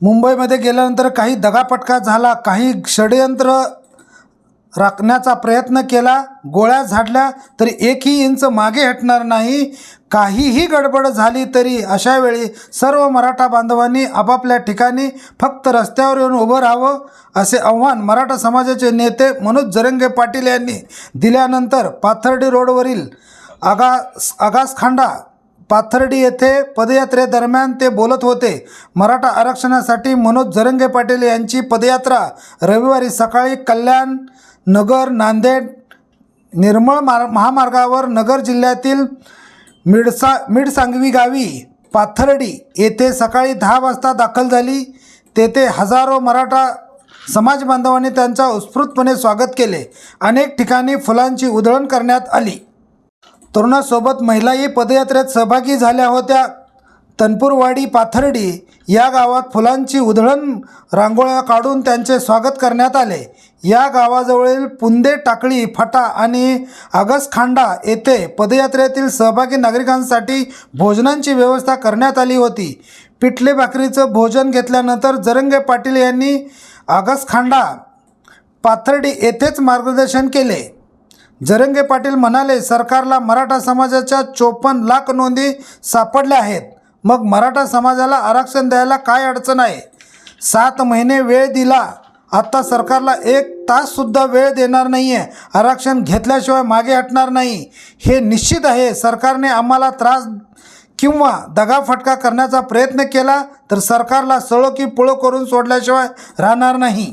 मुंबईमध्ये गेल्यानंतर काही दगापटका झाला काही षडयंत्र राखण्याचा प्रयत्न केला गोळ्या झाडल्या तरी एकही इंच मागे हटणार नाही. काहीही गडबड झाली तरी अशा वेळी सर्व मराठा बांधवांनी आपापल्या ठिकाणी फक्त रस्त्यावर येऊन उभं राहावं असे आव्हान मराठा समाजाचे नेते मनोज जरंगे पाटील यांनी दिल्यानंतर पाथर्डी रोडवरील आगास आगासखांडा पाथर्डी येथे पदयात्रेदरम्यान ते बोलत होते. मराठा आरक्षणासाठी मनोज जरंगे पाटील यांची पदयात्रा रविवारी सकाळी कल्याण नगर नांदेड निर्मळ मार महामार्गावर नगर जिल्ह्यातील मिडसा मिडसांगवी गावी पाथर्डी येथे सकाळी दहा वाजता दाखल झाली. तेथे हजारो मराठा समाज बांधवांनी त्यांचा उत्स्फूर्तपणे स्वागत केले. अनेक ठिकाणी फुलांची उधळण करण्यात आली. तरुणासोबत महिलाही पदयात्रेत सहभागी झाल्या होत्या. तनपूरवाडी पाथर्डी या गावात फुलांची उधळण रांगोळ्या काढून त्यांचे स्वागत करण्यात आले. या गावाजवळील पुंदे टाकळी फटा आणि आगसखांडा येथे पदयात्रेतील सहभागी नागरिकांसाठी भोजनांची व्यवस्था करण्यात आली होती. पिठले भाकरीचं भोजन घेतल्यानंतर जरंगे पाटील यांनी आगसखांडा पाथर्डी येथेच मार्गदर्शन केले. जरंगे पाटील म्हणाले सरकारला मराठा समाजाच्या चोपन्न लाख नोंदी सापडल्या आहेत. मग मराठा समाजाला आरक्षण द्यायला काय अडचण आहे? सात महिने वेळ दिला. आत्ता सरकारला एक ताससुद्धा वेळ देणार नाही आहे आरक्षण घेतल्याशिवाय मागे हटणार नाही. हे निश्चित आहे. सरकारने आम्हाला त्रास किंवा दगाफटका करण्याचा प्रयत्न केला तर सरकारला सळो की पुळो करून सोडल्याशिवाय राहणार नाही.